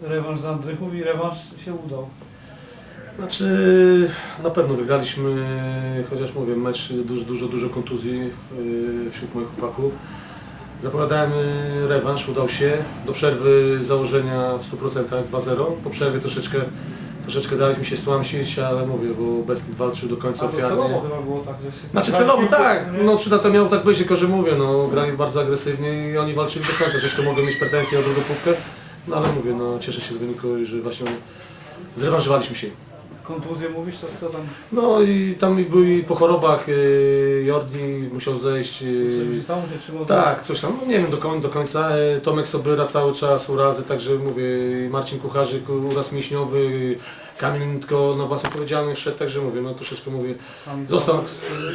rewanż z Andrychów i rewanż się udał. Znaczy, na pewno wygraliśmy, chociaż mówię, mecz dużo, dużo, dużo kontuzji yy, wśród moich chłopaków. Zapowiadałem yy, rewanż, udał się. Do przerwy założenia w 100% 2-0. Po przerwie troszeczkę, troszeczkę daliśmy się stłamsić, ale mówię, bo Beskid walczył do końca A to ofiarnie. celowo chyba było tak, że się Znaczy celowo tak, no trzy lata miało tak być, tylko że mówię, no grali bardzo agresywnie i oni walczyli do końca. Zresztą mogą mieć pretensje o drugą półkę, no ale mówię, no cieszę się z wyniku, i że właśnie zrewanżowaliśmy się. Kontuzję mówisz, to co tam No i tam był i po chorobach yy, Jordi musiał zejść. sam się trzymał za- tak, coś tam, no nie wiem do, koń, do końca. Yy, Tomek Sobyra cały czas urazy, także mówię, Marcin Kucharzyk uraz mięśniowy, Kamil Nitko na własną odpowiedzialność szedł, także mówię, no troszeczkę mówię, tam został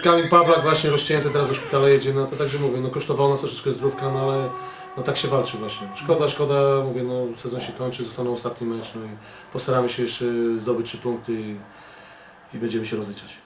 Kamil Pawlak właśnie rozcięty, teraz do szpitala jedzie, no to także mówię, no kosztowało nas troszeczkę zdrówka, no ale no tak się walczy właśnie. Szkoda, szkoda, mówię, no sezon się kończy, zostaną ostatni mecz, no i postaramy się jeszcze zdobyć trzy punkty i, i będziemy się rozliczać.